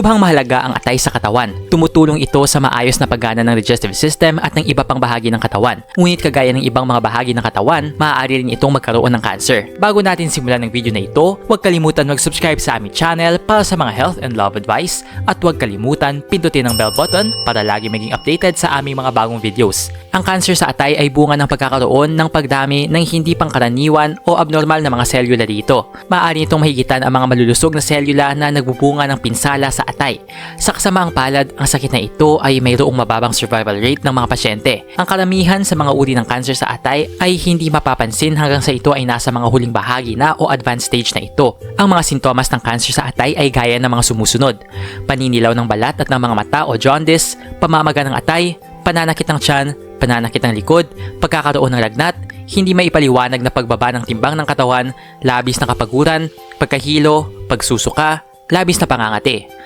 Lubhang mahalaga ang atay sa katawan. Tumutulong ito sa maayos na paggana ng digestive system at ng iba pang bahagi ng katawan. Ngunit kagaya ng ibang mga bahagi ng katawan, maaari rin itong magkaroon ng cancer. Bago natin simulan ng video na ito, huwag kalimutan mag-subscribe sa aming channel para sa mga health and love advice at huwag kalimutan pindutin ang bell button para lagi maging updated sa aming mga bagong videos. Ang cancer sa atay ay bunga ng pagkakaroon ng pagdami ng hindi pangkaraniwan o abnormal na mga selula dito. Maaari itong mahigitan ang mga malulusog na selula na nagbubunga ng pinsala sa atay. Sa kasamaang palad, ang sakit na ito ay mayroong mababang survival rate ng mga pasyente. Ang karamihan sa mga uri ng cancer sa atay ay hindi mapapansin hanggang sa ito ay nasa mga huling bahagi na o advanced stage na ito. Ang mga sintomas ng cancer sa atay ay gaya ng mga sumusunod. Paninilaw ng balat at ng mga mata o jaundice, pamamaga ng atay, pananakit ng tiyan, pananakit ng likod, pagkakaroon ng lagnat, hindi maipaliwanag na pagbaba ng timbang ng katawan, labis na kapaguran, pagkahilo, pagsusuka, labis na pangangati.